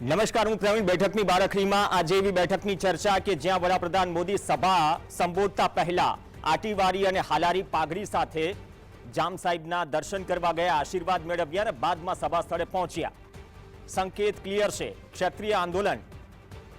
નમસ્કાર, હું પ્રવીણ. બેઠકની બારખડીમાં આજે એવી બેઠકની ચર્ચા કે જ્યાં વડાપ્રધાન મોદી સભા સંબોધતા પહેલા આટીવારી અને હાલારી પાઘડી સાથે જામ સાહેબના દર્શન કરવા ગયા, આશીર્વાદ મેળવ્યા અને બાદમાં સભા સ્થળે પહોંચ્યા. સંકેત ક્લિયર છે, ક્ષત્રિય આંદોલન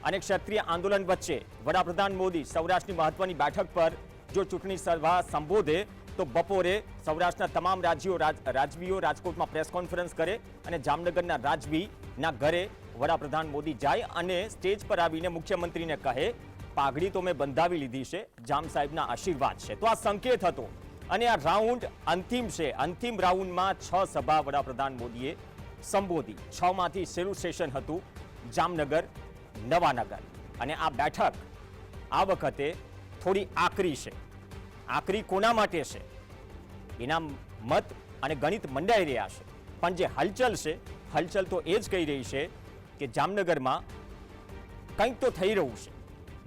અને ક્ષત્રિય આંદોલન વચ્ચે વડાપ્રધાન મોદી સૌરાષ્ટ્રની મહત્વની બેઠક પર જો ચૂંટણી સભા સંબોધે, તો બપોરે સૌરાષ્ટ્રના તમામ રાજ્યો રાજવીઓ રાજકોટમાં પ્રેસ કોન્ફરન્સ કરે અને જામનગરના રાજવીના ઘરે વડાપ્રધાન મોદી જાય અને સ્ટેજ પર આવીને મુખ્યમંત્રીને કહે, પાઘડી તો મેં બંધાવી લીધી છે, જામ સાહેબના આશીર્વાદ છે. તો આ સંકેત હતો. અને આ રાઉન્ડ અંતિમ છે. અંતિમ રાઉન્ડમાં છ સભા વડાપ્રધાન મોદીએ સંબોધી. છ માંથી છેલ્લું સેશન હતું જામનગર, નવાનગર. અને આ બેઠક આ વખતે થોડી આકરી છે. આકરી કોના માટે છે? એના મત અને ગણિત મંડાઈ રહ્યા છે. પણ જે હલચલ છે, હલચલ તો એ જ કહી રહી છે કે જામનગરમાં કંઈક તો થઈ રહ્યું છે.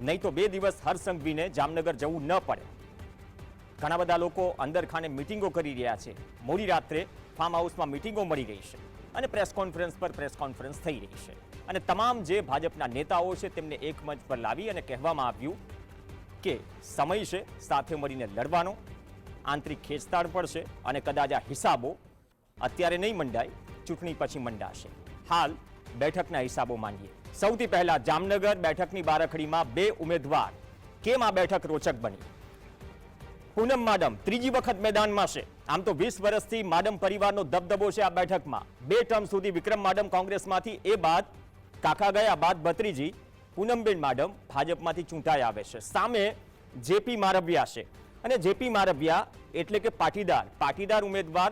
નહીં તો બે દિવસ હરસંઘવીને જામનગર જવું ન પડે. ઘણા બધા લોકો અંદર ખાને મિટિંગો કરી રહ્યા છે. મોડી રાત્રે ફાર્મ હાઉસમાં મિટિંગો મળી રહી છે અને પ્રેસ કોન્ફરન્સ પર પ્રેસ કોન્ફરન્સ થઈ રહી છે. અને તમામ જે ભાજપના નેતાઓ છે તેમને એક મંચ પર લાવી અને કહેવામાં આવ્યું કે સમય છે સાથે મળીને લડવાનો. આંતરિક ખેંચતાણ પડશે અને કદાચ આ હિસાબો અત્યારે નહીં મંડાય, ચૂંટણી પછી મંડાશે. હાલ બેઠકના હિસાબો માંગીએ સૌથી પહેલા જામનગર બેઠકની બારખડીમાં બે ઉમેદવાર. કેમ આ બેઠક રોચક બની? પૂનમ માડમ ત્રીજી વખત મેદાનમાં છે. આમ તો વીસ વર્ષથી માડમ પરિવારનો દબદબો છે આ બેઠકમાં. બે ટર્મ સુધી વિક્રમ માડમ કોંગ્રેસમાંથી એ બાદ કાકા ગયા બાદ ભત્રીજી, પૂનમબેન માડમ ભાજપમાંથી ચૂંટાઈ આવે છે. સામે જેપી મારવિયા છે. અને જેપી મારવિયા એટલે કે પાટીદાર. પાટીદાર ઉમેદવાર,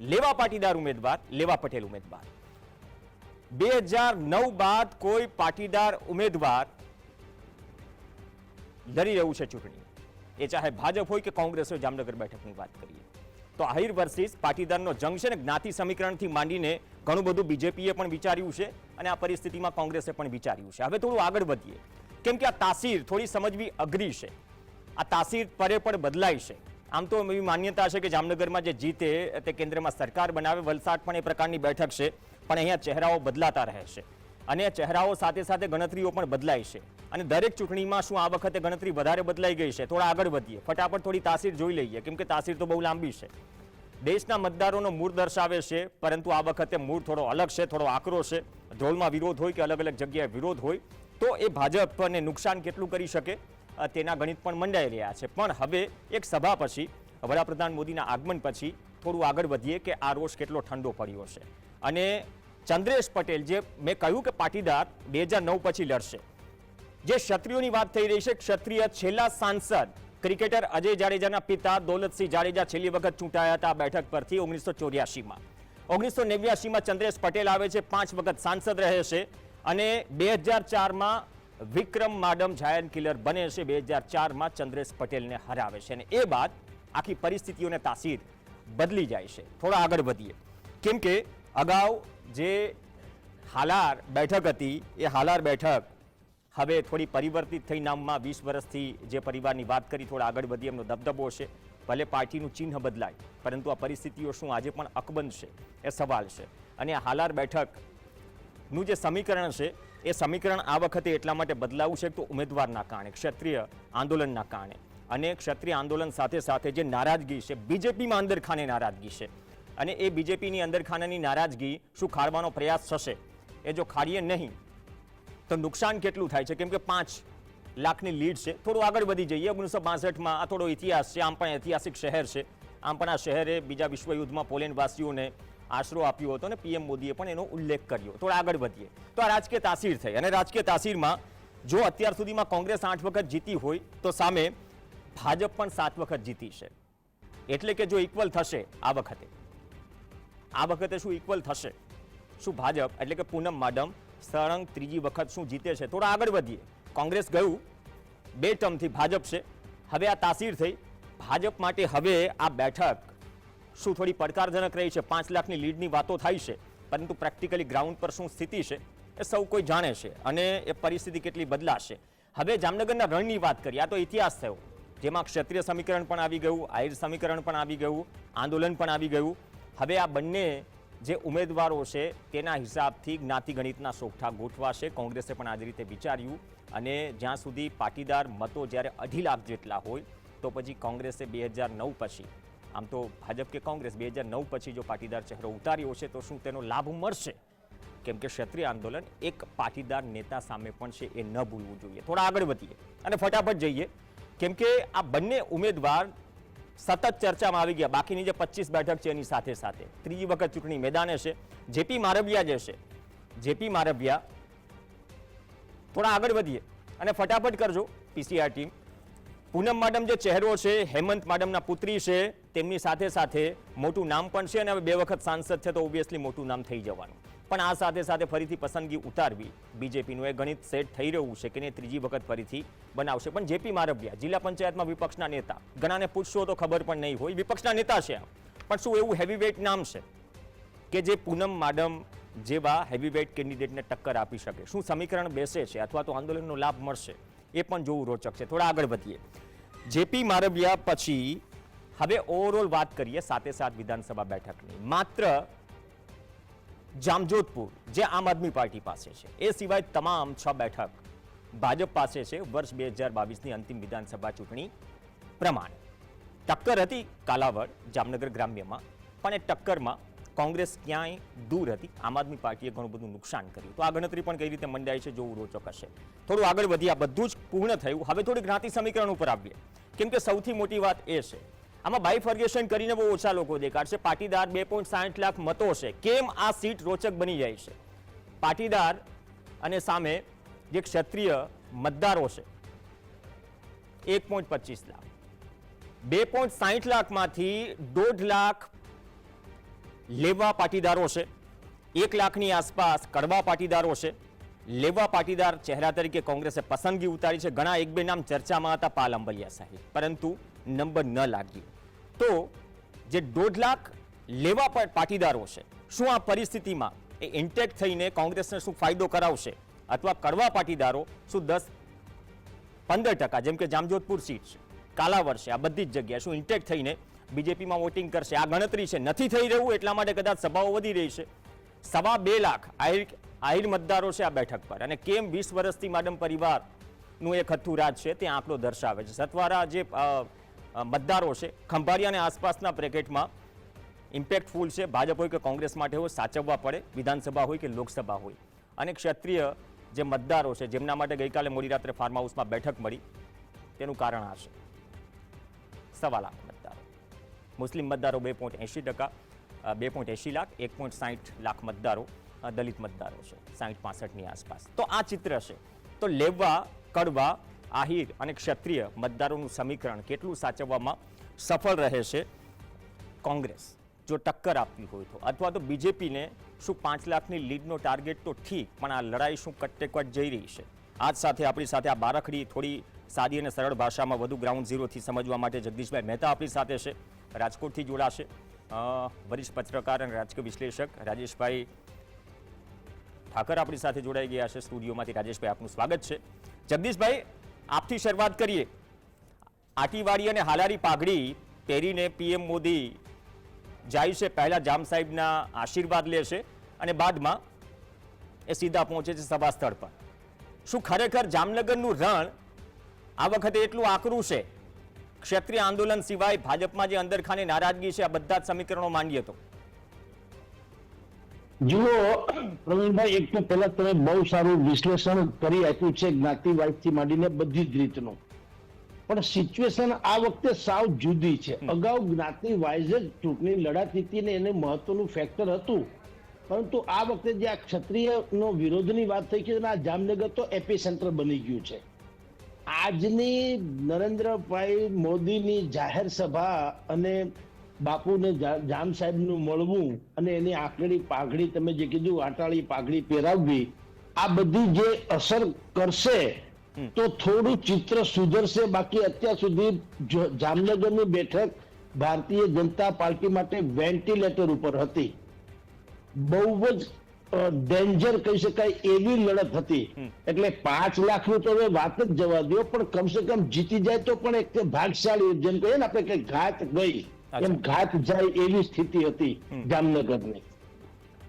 લેવા પાટીદાર ઉમેદવાર, લેવા પટેલ ઉમેદવાર. બે હજાર નવ બાદ કોઈ પાટીદાર ઉમેદવાર લડી રહ્યું છે ચૂંટણી. એ ચાહે ભાજપ હોય કે કોંગ્રેસ હોય, જામનગર બેઠકની વાત કરીએ. તો આહિર વર્સિસ પાટીદારનો જંગ જ્ઞાતિ સમીકરણથી માંડીને ઘણું બધું બીજેપીએ પણ વિચાર્યું છે અને આ પરિસ્થિતિમાં કોંગ્રેસે પણ વિચાર્યું છે. હવે થોડું આગળ વધીએ. કેમ કે આ તાસીર થોડી સમજવી અઘરી છે. આ તાસીર પરે પણ બદલાય છે. આમ તો એવી માન્યતા છે કે જામનગરમાં જે જીતે તે કેન્દ્રમાં સરકાર બનાવે, વલસાડ પણ એ પ્રકારની બેઠક છે. પણ અહીંયા ચહેરાઓ બદલાતા રહે છે. અને ચહેરાઓ સાથે સાથે ગણતરીઓ પણ બદલાય છે. અને દરેક ચૂંટણીમાં શું આ વખતે ગણતરી વધારે બદલાઈ ગઈ છે, થોડા આગળ વધીએ. ફટાફટ થોડી તાસીર જોઈ લઈએ, કેમ કે તાસીર તો બહુ લાંબી છે. દેશના મતદારોનો મૂળ દર્શાવે છે, પરંતુ આ વખતે મૂળ થોડો અલગ છે, થોડો આકરો છે. ધ્રોલમાં વિરોધ હોય કે અલગ અલગ જગ્યાએ વિરોધ હોય, તો એ ભાજપને નુકસાન કેટલું કરી શકે? તેના ગણિત પણ મંડાઈ રહ્યા છે. પણ હવે એક સભા પછી, વડાપ્રધાન મોદીના આગમન પછી થોડું આગળ વધીએ કે આ રોષ કેટલો ઠંડો પડ્યો છે. અને ચંદ્રેશ પટેલ, જે મેં કહ્યું કે પાટીદાર, બે હજાર નવ પછી લડશે. જે ક્ષત્રિયોની વાત થઈ રહી છે, ક્ષત્રિય છેલ્લા સાંસદ, ક્રિકેટર અજય જાડેજાના પિતા દોલતસિંહ જાડેજા છેલ્લી વખત ચૂંટાયા હતા બેઠક પરથી ઓગણીસો ચોર્યાસીમાં. ઓગણીસો નેવ્યાસીમાં ચંદ્રેશ પટેલ આવે છે, પાંચ વખત સાંસદ રહે છે અને બે હજાર ચારમાં વિક્રમ માડમ જાયન કિલર બને છે, બે હજાર ચારમાં ચંદ્રેશ પટેલને હરાવે છે અને એ બાદ આખી પરિસ્થિતિઓને તાસીર બદલી જાય છે. થોડા આગળ વધીએ. કેમ કે અગાઉ જે હાલાર બેઠક હતી, એ હાલાર બેઠક હવે થોડી પરિવર્તિત થઈ નામમાં વીસ વર્ષથી જે પરિવારની વાત કરી, થોડા આગળ વધી એમનો દબદબો છે. ભલે પાર્ટીનું ચિહ્ન બદલાય, પરંતુ આ પરિસ્થિતિઓ શું આજે પણ અકબંધ છે, એ સવાલ છે. અને હાલાર બેઠકનું જે સમીકરણ છે, એ સમીકરણ આ વખતે એટલા માટે બદલાવું છે તો ઉમેદવારના કારણે, ક્ષત્રિય આંદોલનના કારણે. અને ક્ષત્રિય આંદોલન સાથે સાથે જે નારાજગી છે, બીજેપીમાં અંદર ખાને નારાજગી છે. અને એ બીજેપીની અંદર ખાનાની નારાજગી શું ખાળવાનો પ્રયાસ થશે? એ જો ખાડીએ નહીં, તો નુકસાન કેટલું થાય છે? કેમ કે પાંચ લાખની લીડ છે. થોડું આગળ વધી જઈએ. ઓગણીસો બાસઠમાં આ થોડો ઇતિહાસ છે. આમ પણ ઐતિહાસિક શહેર છે. આમ પણ આ શહેરે બીજા વિશ્વયુદ્ધમાં પોલેન્ડવાસીઓને આશરો આપ્યો હતો અને પીએમ મોદીએ પણ એનો ઉલ્લેખ કર્યો. થોડા આગળ વધીએ. તો આ રાજકીય તાસીર થઈ. અને રાજકીય તાસીરમાં જો અત્યાર સુધીમાં કોંગ્રેસ આઠ વખત જીતી હોય, તો સામે ભાજપ પણ સાત વખત જીતી છે. એટલે કે જો ઇક્વલ થશે આ વખતે. આ વખતે શું ઇક્વલ થશે? શું ભાજપ, એટલે કે પૂનમ માડમ, સળંગ ત્રીજી વખત શું જીતે છે? થોડા આગળ વધીએ. કોંગ્રેસ ગયું, બે ટર્મથી ભાજપ છે. હવે આ તાસીર થઈ. ભાજપ માટે હવે આ બેઠક શું થોડી પડકારજનક રહી છે? પાંચ લાખની લીડની વાતો થાય છે. પરંતુ પ્રેક્ટિકલી ગ્રાઉન્ડ પર શું સ્થિતિ છે એ સૌ કોઈ જાણે છે અને એ પરિસ્થિતિ કેટલી બદલાશે. હવે જામનગરના રણની વાત કરીએ. આ તો ઇતિહાસ થયો. જેમાં ક્ષત્રિય સમીકરણ પણ આવી ગયું, આહિર સમીકરણ પણ આવી ગયું, આંદોલન પણ આવી ગયું. હવે આ બંને જે ઉમેદવારો છે, તેના હિસાબથી જ્ઞાતિ ગણિતના સોગઠા ગોઠવાશે. કોંગ્રેસે પણ આ રીતે વિચાર્યું અને જ્યાં સુધી પાટીદાર મતો જ્યારે અઢી લાખ જેટલા હોય, તો પછી કોંગ્રેસે બે હજાર નવ પછી, આમ તો ભાજપ કે કોંગ્રેસ, બે હજાર નવ પછી જો પાટીદાર ચહેરો ઉતાર્યો છે તો શું તેનો લાભ મળશે? કેમ કે ક્ષત્રિય આંદોલન એક પાટીદાર નેતા સામે પણ છે એ ન ભૂલવું જોઈએ. થોડા આગળ વધીએ અને ફટાફટ જઈએ. કેમ કે આ બંને ઉમેદવાર સતત ચર્ચામાં આવી ગયા. બાકીની જે પચીસ બેઠક છે એની સાથે સાથે. ત્રીજી વખત ચૂંટણી મેદાને છે. જેપી મારવિયા જે છે, જેપી મારવિયા થોડા આગળ વધીએ અને ફટાફટ કરજો પીસીઆર ટીમ. પૂનમ માડમ જે ચહેરો છે, હેમંત માડમના પુત્રી છે, તેમની સાથે સાથે મોટું નામ પણ છે અને હવે બે વખત સાંસદ છે તો ઓબ્વિયસલી મોટું નામ થઈ જવાનું. પણ આ સાથે સાથે ફરીથી પસંદગી ઉતારવી. બીજેપીનું એ ગણિત સેટ થઈ રહ્યું છે કે ને ત્રીજી વખત ફરીથી બનાવશે. પણ જેપી મારવિયા જિલ્લા પંચાયતમાં વિપક્ષના નેતા. ઘણાને પૂછશો તો ખબર પણ નહીં હોય. વિપક્ષના નેતા છે પણ શું એવું હેવીવેટ નામ છે? કે જે પૂનમ માડમ જેવા હેવીવેટ કેન્ડિડેટને ટક્કર આપી શકે. શું સમીકરણ બેસે છે અથવા તો આંદોલનનો લાભ મળશે? એ પણ જોવું રોચક છે. થોડા આગળ વધીએ. જેપી મારવિયા પછી હવે ઓવરઓલ વાત કરીએ સાથે સાત વિધાનસભા બેઠકની. માત્ર જામજોધપુર, જે આમ આદમી પાર્ટી પાસે છે. એ સિવાય તમામ છ બેઠક ભાજપ પાસે છે. વર્ષ બે હજાર બાવીસની અંતિમ વિધાનસભા ચૂંટણી પ્રમાણે. ટક્કર હતી કાલાવડ, જામનગર ગ્રામ્યમાં, પણ એ ટક્કરમાં કોંગ્રેસ ક્યાંય દૂર હતી. આમ આદમી પાર્ટીએ ઘણું બધું નુકસાન કર્યું. તો આ ગણતરી પણ કઈ રીતે મંડાય છે જોવું રોચક હશે. થોડું આગળ વધી આ બધું જ પૂર્ણ થયું. હવે થોડી જ્ઞાતિ સમીકરણ ઉપર આવીએ. કેમ કે સૌથી મોટી વાત એ છે આમાં બાયફર્ગેશન કરીને બહુ ઓછા લોકો દેખાડશે. પાટીદાર બે પોઈન્ટ સાઠ લાખ મતો છે. કેમ આ સીટ રોચક બની જાય છે? પાટીદાર અને સામે જે ક્ષત્રિય મતદારો છે, એક પોઈન્ટ પચીસ લાખ. બે પોઈન્ટ સાહીઠ લાખમાંથી દોઢ લાખ લેવા પાટીદારો છે. એક લાખની આસપાસ કડવા પાટીદારો છે. લેવા પાટીદાર ચહેરા તરીકે કોંગ્રેસે પસંદગી ઉતારી છે. ઘણા એક બે નામ ચર્ચામાં હતા પાલ અંબલિયા સાહેબ. પરંતુ નંબર ન લાગ્યું. તો જે દોઢ લાખ લેવા પા- પાટીદારો છે, શું આ પરિસ્થિતિમાં એ ઇન્ટેક્ટ થઈને કોંગ્રેસને શું ફાયદો કરાવશે? અથવા કડવા પાટીદારો શું દસ પંદર ટકા, જેમ કે જામજોધપુર સીટ છે કાલાવર છે, આ બધી જ જગ્યાએ શું ઇન્ટેક્ટ થઈને બીજેપીમાં વોટિંગ કરશે? આ ગણતરી છે, નથી થઈ રહ્યું, એટલા માટે કદાચ સભાઓ વધી રહી છે. સવા બે લાખ આહિર આહિર મતદારો છે આ બેઠક પર. અને કેમ વીસ વર્ષથી માડમ પરિવારનું એક હથ્થું રાજ છે તે આંકડો દર્શાવે છે. સતવારા જે મતદારો છે. ખંભાળિયા અને આસપાસના બ્રેકેટમાં ઇમ્પેક્ટફુલ છે. ભાજપ હોય કે કોંગ્રેસ માટે હોય, સાચવવા પડે. વિધાનસભા હોય કે લોકસભા હોય. અને ક્ષત્રિય જે મતદારો છે, જેમના માટે ગઈકાલે મોડી રાત્રે ફાર્મ હાઉસમાં બેઠક મળી, તેનું કારણ આ છે. સવા લાખ મતદારો. મુસ્લિમ મતદારો બે પોઈન્ટ એંશી ટકા બે પોઈન્ટ એંશી લાખ, એક પોઈન્ટ સાહીઠ લાખ મતદારો દલિત મતદારો છે સાહીઠ પાસઠની આસપાસ. તો આ ચિત્ર છે. તો લેવા, કડવા આહિર અને ક્ષત્રિય મતદારોનું સમીકરણ કેટલું સાચવવામાં સફળ રહે છે કોંગ્રેસ? જો ટક્કર આપવી હોય તો. અથવા તો બીજેપીને શું પાંચ લાખની લીડનો ટાર્ગેટ તો ઠીક, પણ આ લડાઈ શું કટ્ટેકટ જઈ રહી છે? આજ સાથે આપણી સાથે આ બારખડી થોડી સાદી અને સરળ ભાષામાં વધુ ગ્રાઉન્ડ ઝીરોથી સમજવા માટે જગદીશભાઈ મહેતા આપણી સાથે છે. રાજકોટથી જોડાશે. વરિષ્ઠ પત્રકાર અને રાજકીય વિશ્લેષક રાજેશભાઈ ઠાકર આપણી સાથે જોડાઈ ગયા છે. સ્ટુડિયોમાંથી રાજેશભાઈ આપનું સ્વાગત છે. જગદીશભાઈ આપથી શરૂઆત કરીએ. આટીવાડી અને હાલારી પાઘડી પહેરીને પીએમ મોદી જાય છે. પહેલાં જામ સાહેબના આશીર્વાદ લે છે અને બાદમાં એ સીધા પહોંચે છે સભા સ્થળ પર. શું ખરેખર જામનગરનું રણ આ વખતે એટલું આકરું છે? ક્ષત્રિય આંદોલન સિવાય ભાજપમાં જે અંદરખાને નારાજગી છે, આ બધા જ સમીકરણો માંડીએ તો. જુઓ પ્રવીણભાઈ એક તો પહેલા તમે બહુ સારું વિશ્લેષણ કરી આપ્યું છે જ્ઞાતિવાદથી માંડીને બધી જ રીતનું. પણ સિચ્યુએશન આ વખતે સાવ જુદી છે. અગાઉ જ્ઞાતિ વાઇઝ જ ચૂંટણી લડાતી હતી ને એને મહત્વનું ફેક્ટર હતું. પરંતુ આ વખતે જે આ ક્ષત્રિયનો વિરોધની વાત થઈ છે ને આ જામનગર તો એપી સેન્ટર બની ગયું છે. આજની નરેન્દ્રભાઈ મોદીની જાહેર સભા અને બાપુને જામ સાહેબનું મળવું અને એની આંકડી પાઘડી તમે જે કીધું આટાળી પાઘડી પહેરાવવી આ બધી જે અસર કરશે તો થોડું ચિત્ર સુધરશે. બાકી અત્યાર સુધી જામનગરની બેઠક ભારતીય જનતા પાર્ટી માટે વેન્ટિલેટર ઉપર હતી. બહુ જ ડેન્જર કહી શકાય એવી લડત હતી. એટલે પાંચ લાખનું તો હવે વાત જ જવા દો પણ કમસે કમ જીતી જાય તો પણ એક ભાગશાળી જેમ કહીએ ને આપણે કે ઘાત ગઈ. એમ ઘાત જાય એવી સ્થિતિ હતી જામનગરની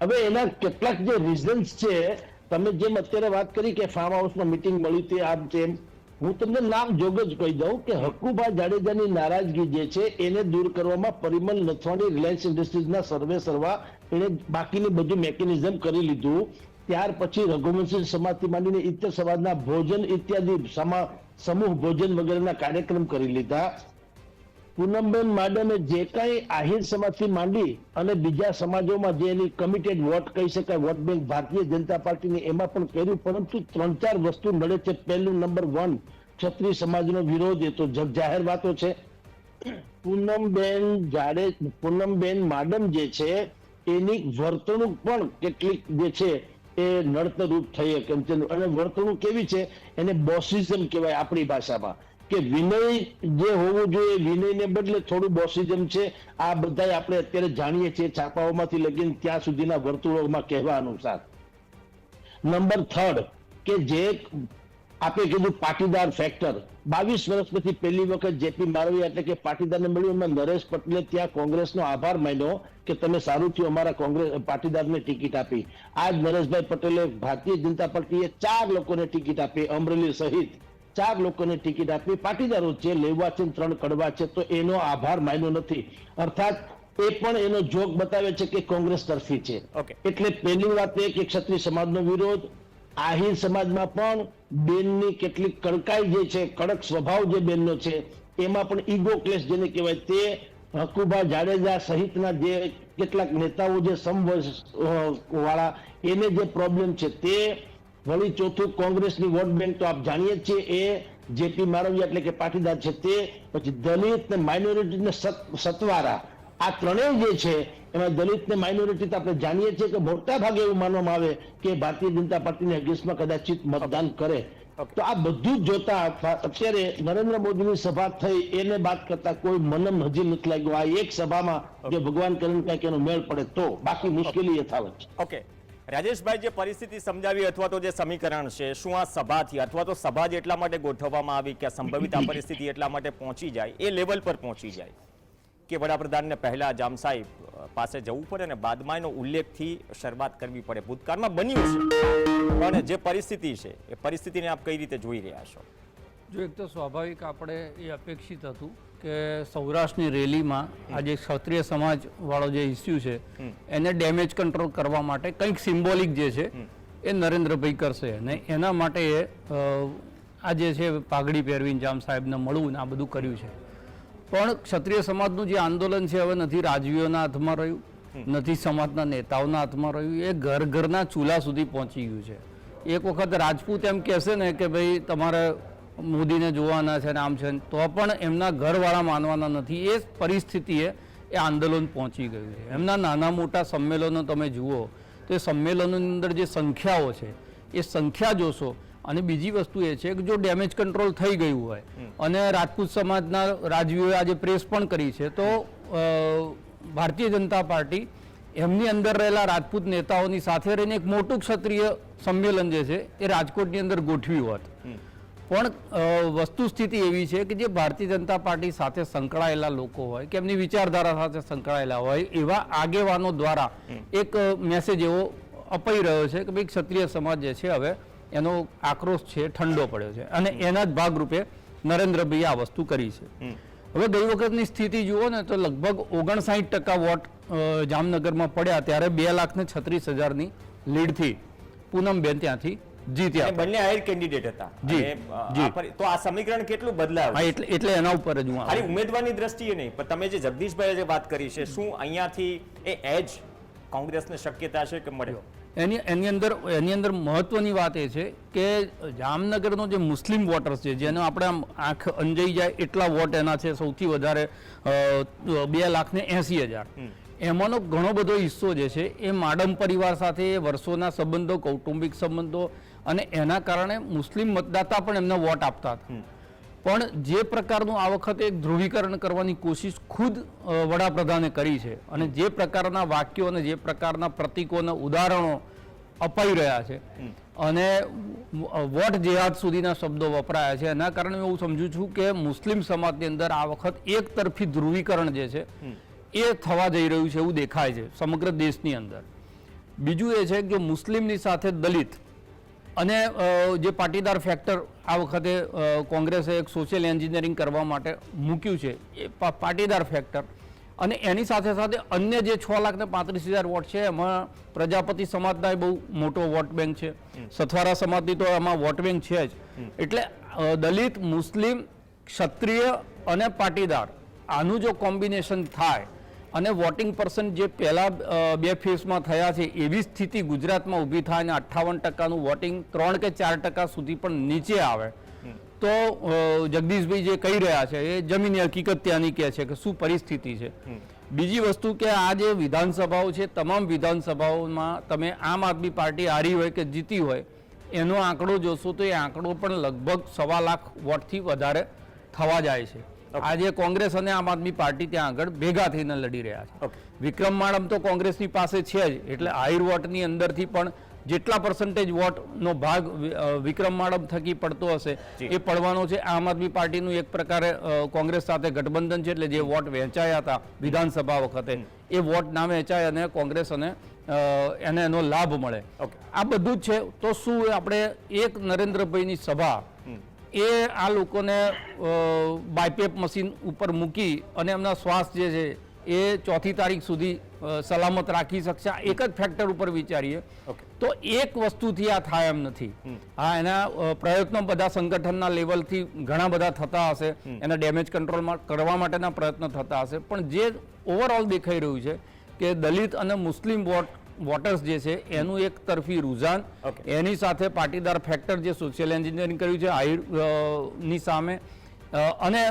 હવે એના કેટલાક જે રીઝન્સ છે તમે જેમ અત્યારે વાત કરી કે ફાર્મ હાઉસમાં મિટિંગ મળી હતી આમ તેમ હું તમને નામ જોગ જ કહી દઉં કે હકુભા જાડેજાની નારાજગી જે છે એને દૂર કરવામાં પરિમલ નથવાણી રિલાયન્સ ઇન્ડસ્ટ્રીઝના સર્વે સર્વા એને બાકીની બધું મેકેનિઝમ કરી લીધું. ત્યાર પછી રઘુવંશી સમાજથી માંડીને ઇત્તર સમાજના ભોજન ઇત્યાદિ સમા- સમૂહ ભોજન વગેરેના કાર્યક્રમ કરી લીધા. પૂનમબેન માડમે જે કાંઈ આહિર સમાજથી માંડી અને બીજા સમાજોમાં જે એની કમિટેડ વોટ કહી શકાય વોટ બેંક ભારતીય જનતા પાર્ટીની, એમાં પણ કર્યું, પરંતુ ત્રણ ચાર વસ્તુ મળે છે. પહેલું નંબર વન ક્ષત્રિય સમાજનો વિરોધ, એ તો જાહેર વાતો છે. પૂનમબેન જાડે, પૂનમબેન માડમ જે છે, એની વર્તણૂક પણ કેટલીક જે છે, એ નડતરૂપ થઈ કેમ છે. અને વર્તણૂક કેવી છે? એને બોસિઝમ કહેવાય આપણી ભાષામાં. કે વિનય જે હોવું જોઈએ, વિનયને બદલે થોડું બોસિઝમ છે. આ બધા આપણે અત્યારે જાણીએ છીએ, છાપાઓમાંથી લગીને ત્યાં સુધીના વર્તુળોમાં કહેવા અનુસાર નંબર થર્ડ, કે જે આપે કીધું પાટીદાર ફેક્ટર બાવીસ વર્ષ પછી પહેલી વખત જેપી મારવી એટલે કે પાટીદારને મળ્યું, એમાં નરેશ પટેલે ત્યાં કોંગ્રેસનો આભાર માન્યો કે તમે સારું થયું, અમારા કોંગ્રેસ પાટીદારને ટિકિટ આપી. આજ નરેશભાઈ પટેલે ભારતીય જનતા પાર્ટીએ ચાર લોકોને ટિકિટ આપી, અમરેલી સહિત. ચાર લોકોને ટિકિટ આપી પાટીદારો છે લેવા છે ત્રણ કડવા છે તો એનો આભાર માન્યો નથી. અર્થાત એ પણ એનો જોગ બતાવે છે કે કોંગ્રેસ તરફી છે. એટલે પહેલી વાત એ કે ક્ષત્રિય સમાજનો વિરોધ આહિર સમાજમાં પણ બેનની કેટલીક કડકાઈ જે છે કડક સ્વભાવ જે બેનનો છે એમાં પણ ઈગો ક્લેશ જેને કહેવાય તે હકુભા જાડેજા સહિતના જે કેટલાક નેતાઓ જે સમવર્ષ વાળા એને જે પ્રોબ્લેમ છે તે વળી ચોથું કોંગ્રેસની વોટ બેંક તો આપ જાણીએ છીએ, એ જેપી મારવિયા એટલે કે પાટીદાર છે તે, પછી દલિત ને માઇનોરિટી ને સત- સતવારા. આ ત્રણેય જે છે, એમાં દલિત ને માઇનોરિટી આપણે જાણીએ છીએ કે મોટા ભાગે એવું માનવામાં આવે કે ભારતીય જનતા પાર્ટીને અગેન્સ્ટમાં કદાચિત મતદાન કરે. તો આ બધું જોતા અત્યારે નરેન્દ્ર મોદીની સભા થઈ, એને બાદ કરતા કોઈ મનમ હજી નથી લાગ્યું. આ એક સભામાં જો ભગવાન કરીને કંઈક એનો મેળ પડે તો. બાકી મુશ્કેલી યથાવત છે. ઓકે રાજેશભાઈ, જે પરિસ્થિતિ સમજાવી અથવા તો જે સમીકરણ છે, શું આ સભાથી અથવા તો સભા જ એટલા માટે ગોઠવવામાં આવી કે સંભવિત આ પરિસ્થિતિ એટલા માટે પહોંચી જાય, એ લેવલ પર પહોંચી જાય? કે વડાપ્રધાનને પહેલા જામ સાહેબ પાસે જવું પડે અને બાદમાં એનો ઉલ્લેખથી શરૂઆત કરવી પડે. ભૂતકાળમાં બન્યું છે. પણ જે પરિસ્થિતિ છે, એ પરિસ્થિતિને આપ કઈ રીતે જોઈ રહ્યા છો? જો એક તો સ્વાભાવિક આપણે એ અપેક્ષિત હતું કે સૌરાષ્ટ્રની રેલીમાં આજે ક્ષત્રિય સમાજવાળો જે ઇસ્યુ છે એને ડેમેજ કંટ્રોલ કરવા માટે કંઈક સિમ્બોલિક જે છે એ નરેન્દ્રભાઈ કરશે. અને એના માટે આ જે છે પાઘડી પહેરવીને જામ સાહેબને મળવું ને આ બધું કર્યું છે. પણ ક્ષત્રિય સમાજનું જે આંદોલન છે હવે નથી રાજવીઓના હાથમાં રહ્યું નથી સમાજના નેતાઓના હાથમાં રહ્યું એ ઘર ઘરના ચૂલા સુધી પહોંચી ગયું છે. એક વખત રાજપૂત એમ કહેશે ને કે ભાઈ તમારે મોદીને જોવાના છે ને આમ છે તો પણ એમના ઘરવાળા માનવાના નથી. એ પરિસ્થિતિએ એ આંદોલન પહોંચી ગયું છે. એમના નાના મોટા સંમેલનો તમે જુઓ તો એ સંમેલનોની અંદર જે સંખ્યાઓ છે એ સંખ્યા જોશો. અને બીજી વસ્તુ એ છે કે જો ડેમેજ કંટ્રોલ થઈ ગયું હોય અને રાજપૂત સમાજના રાજવીઓએ આજે પ્રેસ પણ કરી છે તો ભારતીય જનતા પાર્ટી એમની અંદર રહેલા રાજપૂત નેતાઓની સાથે રહીને એક મોટું ક્ષત્રિય સંમેલન જે છે એ રાજકોટની અંદર ગોઠવ્યું હોત. પણ વસ્તુ સ્થિતિ એવી છે કે જે ભારતીય જનતા પાર્ટી સાથે સંકળાયેલા લોકો હોય કે એમની વિચારધારા સાથે સંકળાયેલા હોય એવા આગેવાનો દ્વારા એક મેસેજ એવો અપાઈ રહ્યો છે કે ભાઈ ક્ષત્રિય સમાજ જે છે હવે એનો આક્રોશ છે ઠંડો પડ્યો છે અને એના જ ભાગરૂપે નરેન્દ્રભાઈએ આ વસ્તુ કરી છે. હવે ગઈ વખતની સ્થિતિ જુઓ ને તો લગભગ ઓગણસાઠ ટકા વોટ જામનગરમાં પડ્યા ત્યારે બે લાખ ને છત્રીસ હજારની લીડથી પૂનમબેન ત્યાંથી જીત્યા બંને હાયર કેન્ડિડેટ હતા. જી, જી. તો આ સમીકરણ કેટલું બદલાયું હા એટલે એટલે એના ઉપર જ હું ખાલી ઉમેદવારની દ્રષ્ટિએ નહીં પણ તમે જે જગદીશભાઈએ જે વાત કરી છે શું અહીંયાથી એ એજ કોંગ્રેસને શક્યતા છે કે મળ્યો? એની એની અંદર એની અંદર મહત્વની વાત એ છે કે જામનગરનો જે મુસ્લિમ વોટર્સ છે જેનો આપણે આમ આંખ અંજાઈ જાય એટલા વોટ એના છે સૌથી વધારે બે લાખ ને એંસી હજાર. એમાંનો ઘણો બધો હિસ્સો જે છે એ માડમ પરિવાર સાથે વર્ષોના સંબંધો કૌટુંબિક સંબંધો અને એના કારણે મુસ્લિમ મતદાતા પણ એમને વોટ આપતા હતા. પણ જે પ્રકારનું આ વખતે એક ધ્રુવીકરણ કરવાની કોશિશ ખુદ વડાપ્રધાને કરી છે અને જે પ્રકારના વાક્યો અને જે પ્રકારના પ્રતીકોના ઉદાહરણો અપાઈ રહ્યા છે અને વોટ જેહાદ સુધીના શબ્દો વપરાયા છે. એના કારણે હું એવું સમજુ છું કે મુસ્લિમ સમાજની અંદર આ વખત એક તરફી ધ્રુવીકરણ જે છે એ થવા જઈ રહ્યું છે એવું દેખાય છે સમગ્ર દેશની અંદર. બીજું એ છે કે જો મુસ્લિમની સાથે દલિત અને જે પાટીદાર ફેક્ટર આ વખતે કોંગ્રેસે એક સોશિયલ એન્જિનિયરિંગ કરવા માટે મૂક્યું છે એ પાટીદાર ફેક્ટર અને એની સાથે સાથે અન્ય જે છ લાખ ને પાંત્રીસ હજાર વોટ છે એમાં પ્રજાપતિ સમાજના બહુ મોટો વોટ બેંક છે. સથવારા સમાજની તો એમાં વોટ બેંક છે જ. એટલે દલિત મુસ્લિમ ક્ષત્રિય અને પાટીદાર આનું જો કોમ્બિનેશન થાય અને વોટિંગ પર્સન જે પહેલાં બે ફેઝમાં થયા છે એવી સ્થિતિ ગુજરાતમાં ઊભી થાય અને અઠ્ઠાવન ટકાનું વોટિંગ ત્રણ કે ચાર ટકા સુધી પણ નીચે આવે. તો જગદીશભાઈ જે કહી રહ્યા છે એ જમીની હકીકત ત્યાંની કહે છે કે શું પરિસ્થિતિ છે. બીજી વસ્તુ કે આ જે વિધાનસભાઓ છે તમામ વિધાનસભાઓમાં તમે આમ આદમી પાર્ટી હારી હોય કે જીતી હોય એનો આંકડો જોશો તો એ આંકડો પણ લગભગ સવા લાખ વોટથી વધારે થવા જાય છે. આજે કોંગ્રેસ અને આમ આદમી પાર્ટી ત્યાં આગળ ભેગા થઈને લડી રહ્યા છે. વિક્રમ માડમ તો કોંગ્રેસની પાસે છે જ એટલે હાઈર વોટની અંદરથી પણ જેટલા પર્સન્ટેજ વોટનો ભાગ વિક્રમ માડમ થકી પડતો હશે એ પડવાનો છે. આમ આદમી પાર્ટીનું એક પ્રકારે કોંગ્રેસ સાથે ગઠબંધન છે એટલે જે વોટ વહેંચાયા હતા વિધાનસભા વખતે એ વોટ ના વહેંચાય અને કોંગ્રેસ અને એને એનો લાભ મળે. આ બધું જ છે. તો શું આપણે એક નરેન્દ્રભાઈની સભા એ આ લોકોને બાયપેપ મશીન ઉપર મૂકી અને એમના શ્વાસ જે છે એ ચોથી તારીખ સુધી સલામત રાખી શકશે. એક જ ફેક્ટર ઉપર વિચારીએ તો એક વસ્તુથી આ થાય એમ નથી. હા એના પ્રયત્નો બધા સંગઠનના લેવલથી ઘણા બધા થતા હશે. એના ડેમેજ કંટ્રોલમાં કરવા માટેના પ્રયત્નો થતા હશે. પણ જે ઓવરઓલ દેખાઈ રહ્યું છે કે દલિત અને મુસ્લિમ વોટ વોટર્સ જે છે એનું એક તરફી રુઝાન. એની સાથે પાટીદાર ફેક્ટર જે સોશિયલ એન્જિનિયરિંગ કર્યું છે આહિર સામે. અને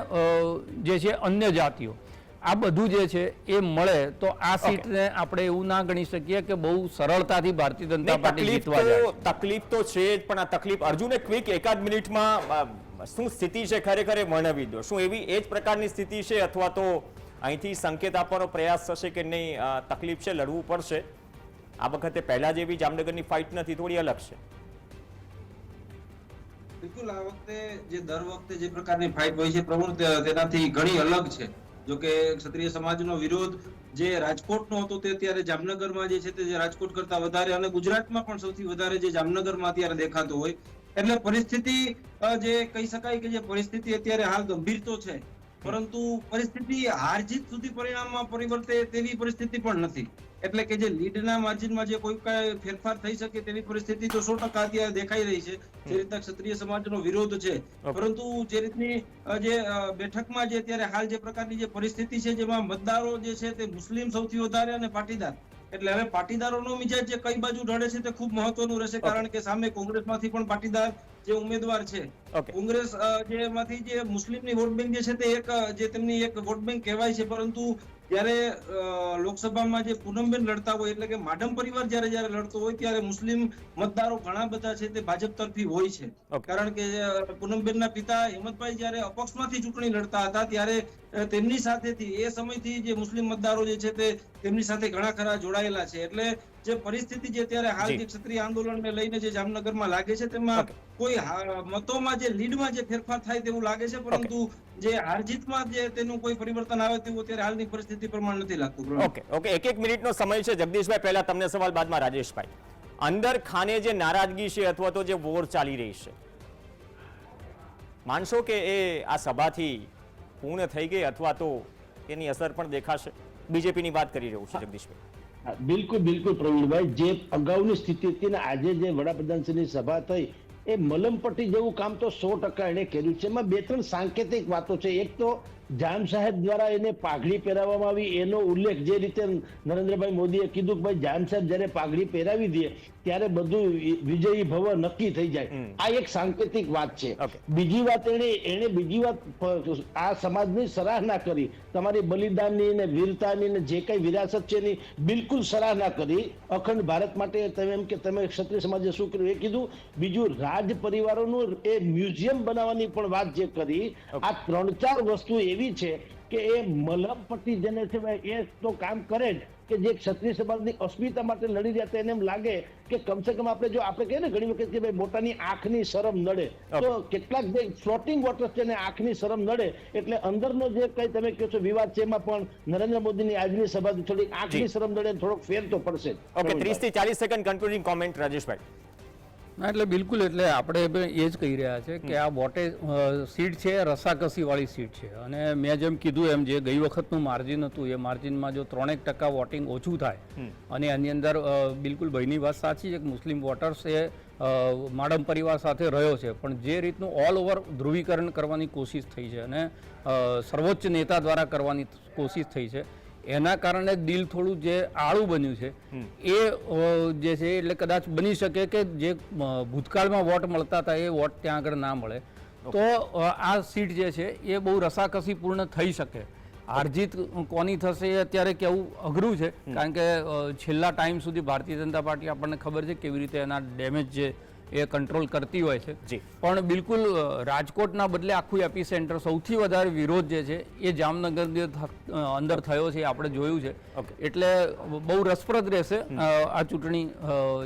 જે છે અન્ય જાતિઓ. આ બધું જે છે એ મળે તો આ સીટને આપણે એવું ના ગણી શકીએ કે બહુ સરળતાથી ભારતીય જનતા પાર્ટી તકલીફ જીતવા જાય. તો તકલીફ તો છે જ પણ આ તકલીફ અર્જુને ક્વિક એકાદ મિનિટમાં શું સ્થિતિ છે ખરેખર વર્ણવી દો. શું એવી એ જ પ્રકારની સ્થિતિ છે અથવા તો અહીંથી સંકેત આપવાનો પ્રયાસ થશે કે નહીં તકલીફ છે લડવું પડશે? આ વખતે પહેલા જેવી જામનગરની ફાઇટ નથી, થોડી અલગ છે. બિલકુલ, આ વખતે જે દર વખતે જે પ્રકારની ફાઇટ હોય છે પ્રભુ તેનાથી ઘણી અલગ છે. જો કે ક્ષત્રિય સમાજનો વિરોધ જે રાજકોટનો હતો તે અત્યારે જામનગરમાં જે છે તે રાજકોટ કરતા વધારે અને ગુજરાતમાં પણ સૌથી વધારે જે જામનગરમાં અત્યારે દેખાતો હોય, એટલે પરિસ્થિતિ જે કહી શકાય કે જે પરિસ્થિતિ અત્યારે હાલ ગંભીર તો છે. પરંતુ પરિસ્થિતિ હાર જીત સુધી પરિણામમાં પરિવર્તે તેવી પરિસ્થિતિ પણ નથી. એટલે કે જે લીડના માર્જિનમાં જે કોઈ કાંઈ ફેરફાર થઈ શકે તેવી પરિસ્થિતિ તો સો ટકા અત્યારે દેખાઈ રહી છે. જે રીતના ક્ષત્રિય સમાજનો વિરોધ છે. પરંતુ જે રીતની જે બેઠકમાં જે અત્યારે હાલ જે પ્રકારની જે પરિસ્થિતિ છે જેમાં મતદારો જે છે તે મુસ્લિમ સૌથી વધારે અને પાટીદાર. એટલે હવે પાટીદારોનો મિજાજ જે કઈ બાજુ ઢળે છે તે ખૂબ મહત્વનું રહેશે કારણ કે સામે કોંગ્રેસમાંથી પણ પાટીદાર જે ઉમેદવાર છે. કોંગ્રેસ જે માંથી જે મુસ્લિમની વોટ બેંક જે છે તે એક જે તેમની એક વોટ બેંક કહેવાય છે પરંતુ જ્યારે લોકસભામાં જે પૂનમબેન લડતા હોય એટલે કે માડમ પરિવાર જ્યારે જ્યારે લડતો હોય ત્યારે મુસ્લિમ મતદારો ઘણા બધા છે તે ભાજપ તરફી હોય છે. કારણ કે પૂનમબેનના પિતા હેમંતભાઈ જ્યારે અપક્ષમાંથી ચૂંટણી લડતા હતા ત્યારે તેમની સાથેથી એ સમયથી જે મુસ્લિમ મતદારો જે છે તે તેમની સાથે ઘણા ખરા જોડાયેલા છે. એટલે જે પરિસ્થિતિ જે અત્યારે હાલ જે. ક્ષત્રિય આંદોલનને લઈને જે જામનગરમાં લાગે છે તેમાં કોઈ મતોમાં જે લીડમાં જે ફેરફાર થાય તેવું લાગે છે પરંતુ જે હારજીતમાં જે તેનું કોઈ પરિવર્તન આવે તેવું અત્યારે હાલની પરિસ્થિતિ પ્રમાણે નથી લાગતું ઓકે ઓકે. એક એક મિનિટનો સમય છે. જગદીશભાઈ પહેલા તમને સવાલ બાદમાં રાજેશભાઈ. અંદર ખાને જે નારાજગી છે અથવા તો જે વોર ચાલી રહી છે માનશો કે એ આ સભાથી પૂર્ણ થઈ ગઈ અથવા તો એની અસર પણ દેખાશે? બીજેપીની વાત કરી રહ્યું છે જગદીશભાઈ. બિલકુલ બિલકુલ, પ્રવીણભાઈ. જે અગાઉની સ્થિતિ હતી ને, આજે જે વડાપ્રધાનશ્રીની સભા થઈ, એ મલમપટ્ટી જેવું કામ તો સો ટકા એણે કર્યું છે. એમાં બે, ત્રણ સાંકેતિક વાતો છે. એક તો જામ સાહેબ દ્વારા એને પાઘડી પહેરાવવામાં આવી. એનો ઉલ્લેખ જે રીતે નરેન્દ્રભાઈ મોદીએ કીધું કે ભાઈ જામ સાહેબ જ્યારે પાઘડી પહેરાવી દે ત્યારે બધું વિજયી ભવ નક્કી થઈ જાય. આ એક સાંકેતિક વાત છે. બીજી વાત એને એને બીજી વાત આ સમાજની સરાહના કરી. તમારી બલિદાનની ને વીરતાની ને જે કઈ વિરાસત છે એની બિલકુલ સરાહના કરી. અખંડ ભારત માટે તમે એમ કે તમે ક્ષત્રિય સમાજે શું કર્યું એ કીધું. બીજું રાજ પરિવારોનું એ મ્યુઝિયમ બનાવવાની પણ વાત જે કરી. આ ત્રણ ચાર વસ્તુ એવી છે કે એ મલમપટ્ટી જેને છે એ તો કામ કરે જ. કે જે ક્ષત્રિય સમાજની અસ્મિતા માટે લડી રહ્યા હતા એને એમ લાગે કે કમસે કમ આપણે જો આપણે કહીએ ને ઘણી વખત કે ભાઈ મોટાની આંખની શરમ નડે. તો કેટલાક જે ફ્લોટિંગ વોટર્સ છે એને આંખની શરમ નડે. એટલે અંદરનો જે કંઈ તમે કહો છો વિવાદ છે એમાં પણ નરેન્દ્ર મોદીની આજની સભાથી થોડી આંખની શરમ નડે થોડોક ફેર તો પડશે. ઓકે ત્રીસથી ચાલીસ સેકન્ડ કન્ક્લુડિંગ કોમેન્ટ રાજેશભાઈ. ના એટલે બિલકુલ એટલે આપણે એ જ કહી રહ્યા છે કે આ વોટે સીટ છે રસાકસીવાળી સીટ છે. અને મેં જેમ કીધું એમ જે ગઈ વખતનું માર્જિન હતું એ માર્જિનમાં જો ત્રણેક ટકા વોટિંગ ઓછું થાય અને એની અંદર બિલકુલ ભાઈની વાત સાચી છે કે મુસ્લિમ વોટર્સ એ માડમ પરિવાર સાથે રહ્યો છે. પણ જે રીતનું ઓલ ઓવર ધ્રુવીકરણ કરવાની કોશિશ થઈ છે અને સર્વોચ્ચ નેતા દ્વારા કરવાની કોશિશ થઈ છે એના કારણે દિલ થોડું જે આળું બન્યું છે એ જે છે એટલે કદાચ બની શકે કે જે ભૂતકાળમાં વોટ મળતા હતા એ વોટ ત્યાં આગળ ના મળે. તો આ સીટ જે છે એ બહુ રસાકસીપૂર્ણ થઈ શકે. હારજીત કોની થશે એ અત્યારે કેવું અઘરું છે કારણ કે છેલ્લા ટાઈમ સુધી ભારતીય જનતા પાર્ટી આપણને ખબર છે કેવી રીતે એના ડેમેજ જે એ કંટ્રોલ કરતી હોય છે જી. પણ બિલકુલ રાજકોટના બદલે આખું એપી સેન્ટર સૌથી વધારે વિરોધ જે છે એ જામનગરની અંદર થયો છે આપણે જોયું છે. એટલે બહુ રસપ્રદ રહેશે આ ચૂંટણી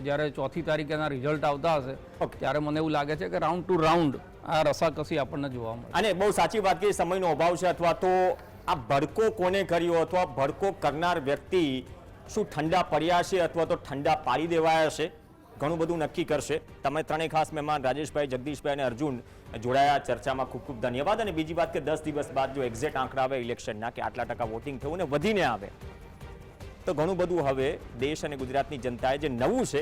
જ્યારે ચોથી તારીખે એના રિઝલ્ટ આવતા હશે. ત્યારે મને એવું લાગે છે કે રાઉન્ડ ટુ રાઉન્ડ આ રસાકસી આપણને જોવા મળે અને બહુ સાચી વાત કે સમયનો અભાવ છે અથવા તો આ ભડકો કોને કર્યો અથવા ભડકો કરનાર વ્યક્તિ શું ઠંડા પડ્યા છે અથવા તો ઠંડા પાડી દેવાયા છે ઘણું બધું નક્કી કરશે. તમે ત્રણેય ખાસ મહેમાન રાજેશભાઈ, જગદીશભાઈ અને અર્જુન જોડાયા ચર્ચામાં ખૂબ ખૂબ ધન્યવાદ. અને બીજી વાત કે દસ દિવસ બાદ જો એક્ઝેક્ટ આંકડા આવે ઇલેક્શનના કે આટલા ટકા વોટિંગ થયું ને વધીને આવે, તો ઘણું બધું હવે દેશ અને ગુજરાતની જનતાએ જે નવું છે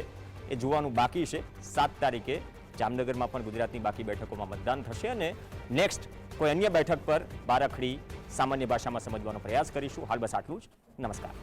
એ જોવાનું બાકી છે. સાત તારીખે જામનગરમાં પણ ગુજરાતની બાકી બેઠકોમાં મતદાન થશે અને નેક્સ્ટ કોઈ અન્ય બેઠક પર બારાખડી સામાન્ય ભાષામાં સમજવાનો પ્રયાસ કરીશું. હાલ બસ આટલું જ. નમસ્કાર.